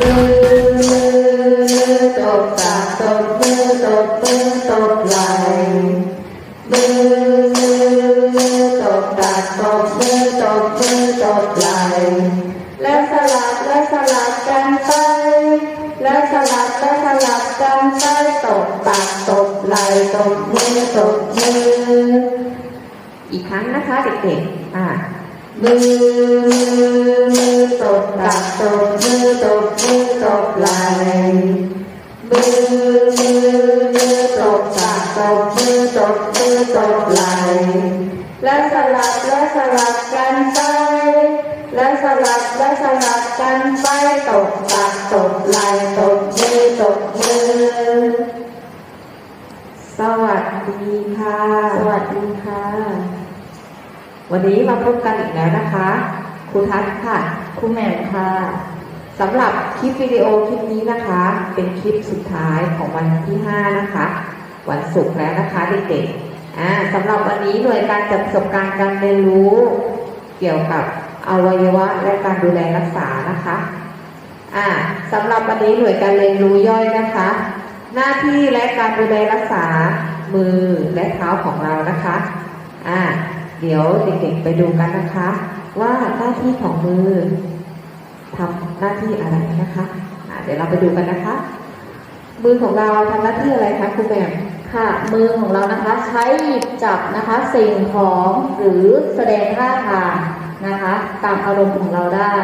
มือตบปากตบมือตบมือตบไหล่มือตบปากตบมือตบมือตบไหล่และสลับและสลับกันไปและสลับและสลับกันไปตบปากตบไหล่ตบมือตบมืออีกครั้งนะคะเด็กๆอ่า มือตบตักตบมือตบมือตบไหลมือ วันนี้มาพบกันอีกแล้วนะคะ ครูทัศน์ค่ะ ครูแหม่มค่ะสำหรับคลิปวิดีโอคลิปนี้นะคะ เป็นคลิปสุดท้ายของวันที่ 5 นะคะ วันศุกร์แล้วนะคะเด็กๆอ่าสำหรับวันนี้หน่วยการจัดประสบการณ์การเรียนรู้ เกี่ยวกับอวัยวะและการดูแลรักษานะคะอ่าสำหรับวันนี้หน่วยการเรียนรู้ย่อยนะคะ หน้าที่และการดูแลรักษามือและเท้าของเรานะคะอ่า เดี๋ยวเด็กๆไปดูกันนะคะ ว่าหน้าที่ของมือทำหน้าที่อะไรนะคะเดี๋ยวเราไปดูกันนะคะ มือของเราทำหน้าที่อะไรคะคุณแหม่มค่ะ มือของเรานะคะใช้หยิบจับนะคะสิ่งของหรือแสดงท่าทางนะคะ ตามอารมณ์ของเราได้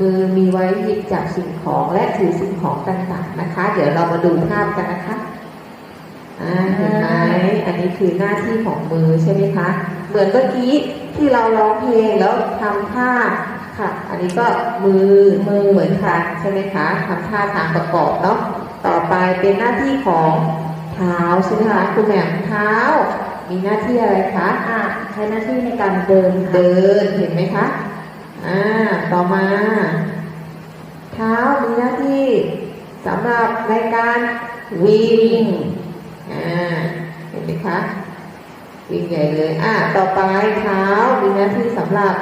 มือมีไว้หยิบจับสิ่งของและถือสิ่งของต่างๆนะคะ เดี๋ยวเรามาดูภาพกันนะคะ เห็นไหมอันนี้คือหน้าที่ของมือใช่ไหมคะ เหมือนเมื่อกี้ที่เราร้องเพลงแล้วทำท่าค่ะ อันนี้ก็มือมือเหมือนกันใช่ไหมคะทำท่าทางประกอบเนาะต่อไปเป็นหน้าที่ของเท้าใช่ไหมคะคุณแหม่มเท้า มีหน้าที่อะไรคะอ่าใช้หน้าที่ในการเดินค่ะเดินเห็นไหมคะอ่าต่อมา เท้ามีหน้าที่สำหรับในการวิ่ง อ่าเห็นไหมคะวิ่งใหญ่เลยอ่าต่อไปเท้ามีหน้าที่สำหรับ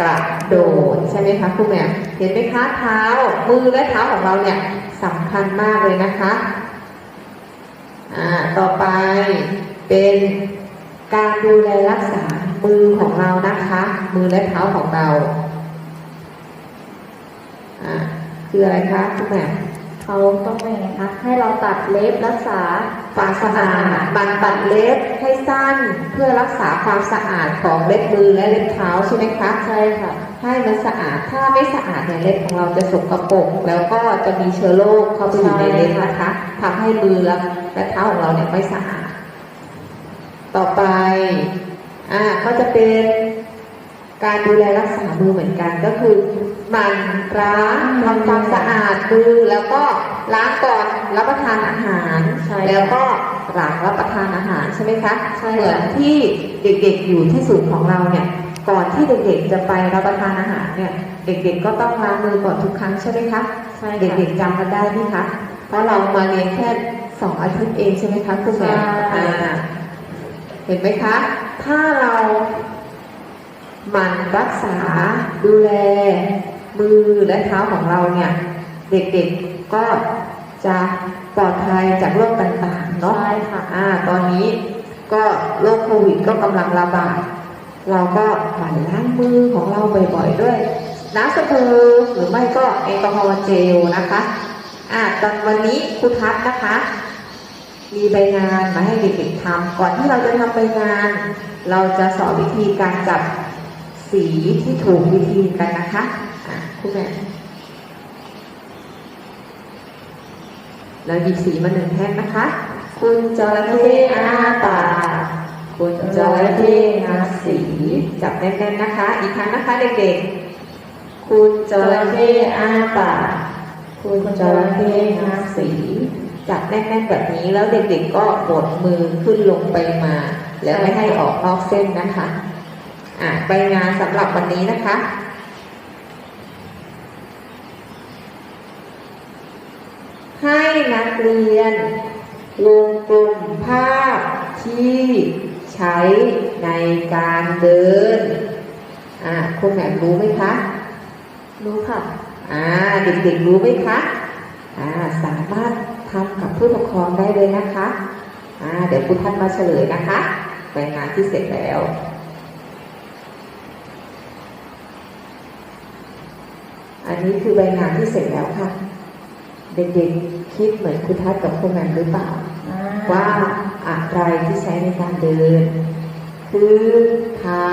กระโดดใช่ไหมคะคุณแม่เห็นไหมคะเท้ามือและเท้าของเราเนี่ยสำคัญมากเลยนะคะอ่าต่อไปเป็นการดูแลรักษามือของเรานะคะ มือและเท้าของเราอ่าคืออะไรคะคุณแม่ เขาต้องเป็นไงคะ ให้เราตัดเล็บรักษาความสะอาดบันตัดเล็บให้สั้นเพื่อรักษาความสะอาดของเล็บมือและเล็บเท้าใช่ไหมคะใช่ค่ะ ให้มันสะอาดถ้าไม่สะอาดเนี่ยเล็บของเราจะสกปรกแล้วก็จะมีเชื้อโรคเข้าไปอยู่ในเล็บนะคะทำให้มือและเท้าของเราเนี่ยไม่สะอาด ต่อไปอ่าก็จะเป็น การดูแลรักษามือเหมือนกันก็คือหมันล้างทำความสะอาดมือแล้วก็ล้างก่อนรับประทานอาหารใช่แล้วก็หลังรับประทานอาหารใช่ไหมคะใช่ค่ะเหมือนที่เด็กๆอยู่ที่ศูนย์ของเราเนี่ยก่อนที่เด็กๆจะไปรับประทานอาหารเนี่ยเด็กๆก็ต้องล้างมือก่อนทุกครั้งใช่ไหมคะใช่เด็ค่ะกๆจำกันได้ไหมคะเพราะเรามาเรียนแค่สองอาทิตย์เองใช่ไหมคะคุณแม่ใช่อ่าเห็นไหมคะ ถ้าเรา หมั่นรักษาดูแลมือและเท้าของเราเนี่ย เด็กๆก็จะปลอดภัยจากโรคต่างๆเนาะใช่ค่ะอ่าตอนนี้ก็โรคโควิดก็กำลังระบาด เราก็หมั่นล้างมือของเราบ่อยๆด้วยน้ำสบู่หรือไม่ก็แอลกอฮอล์เจลนะคะอ่าตอนวันนี้ครูทัศน์นะคะ มีใบงานมาให้เด็กๆทำก่อนที่เราจะทำใบงาน เราจะสอนวิธีการจับ สีที่ถูกวิธีกันนะคะคุณแม่เราหยิบสีมาหนึ่งแท่งนะคะ คุณจระเข้อาปากคุณจระเข้งับสีจับแน่นๆนะคะ อีกครั้งนะคะเด็กๆ คุณจระเข้อาปากคุณจระเข้งับสีจับแน่นๆแบบนี้แล้วเด็กๆก็กดมือขึ้นลงไปมา แล้วไม่ให้ออกนอกเส้นนะคะ อะไปงานสำหรับวันนี้นะคะ ให้นักเรียนวงกลุ่มภาพที่ใช้ในการเดิน อะคุณแหม่มรู้ไหมคะ รู้ค่ะ อ่า เด็กๆรู้ไหมคะ อ่า สามารถทำกับผู้ปกครองได้เลยนะคะ อ่า เดี๋ยวคุณท่านมาเฉลยนะคะใบงานที่เสร็จแล้ว อันนี้คือใบงานที่เสร็จแล้วค่ะ เด็กๆคิดเหมือนคุณทัศน์กับคุณแหม่มหรือเปล่า ว่าอะไรที่ใช้ในการเดิน คือเท้า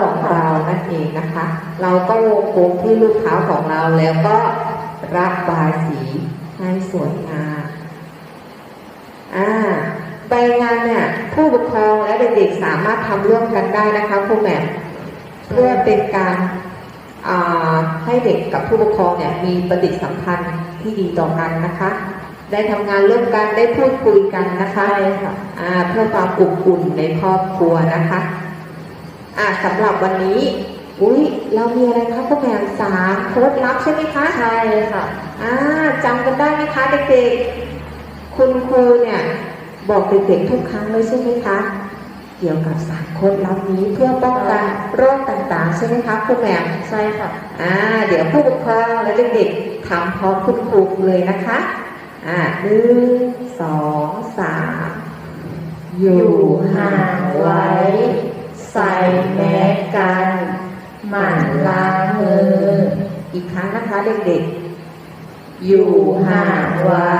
ของเรานั่นเองนะคะ เราก็วงกลมที่ลูกเท้าของเราแล้วก็ระบายสีให้สวยงามอ่าใบงานเนี่ยผู้ปกครองและเด็กๆสามารถทำร่วมกันได้นะคะครูแหม่มเพื่อเป็นการอ่า ให้เด็กกับผู้ปกครองเนี่ยมีปฏิสัมพันธ์ที่ดีต่อกันนะคะ ได้ทำงานร่วมกันได้พูดคุยกันนะคะใช่ค่ะอ่าเพื่อความอบอุ่นในครอบครัวนะคะอ่าสำหรับวันนี้อุ้ยเรามีอะไรคะพ่อแม่สามโค้ดลับใช่ไหมคะใช่ค่ะอ่าจำกันได้ไหมคะเด็กๆคุณครูเนี่ยบอกเด็กๆทุกครั้งเลยใช่ไหมคะ เกี่ยวกับสารโค้ดลับนี้เพื่อป้องกันโรคต่างๆ ใช่ไหมคะคุณแม่ใช่ค่ะอ่าเดี๋ยวผู้ปกครองและเด็กๆทำพร้อมคุณครูเลยนะคะอ่าหนึ่งสองสามอยู่ห่างไว้ ใส่แมสกันหมั่นล้างมือ อีกครั้งนะคะเด็กๆ อยู่ห่างไว้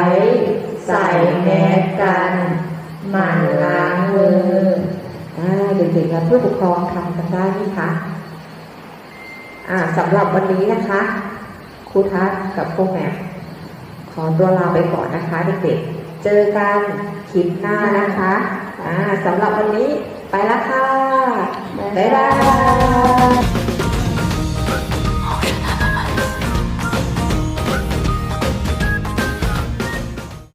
ใส่แมสกันหมั่นล้างมืออ่าเด็กๆและผู้ปกครองทำกันได้ไหมคะ สำหรับวันนี้นะคะครูทัศกับครูแม่ขอตัวลาไปก่อนนะคะเด็กๆ เจอกันคลิปหน้านะคะสำหรับวันนี้ไปแล้วค่ะ บ๊ายบาย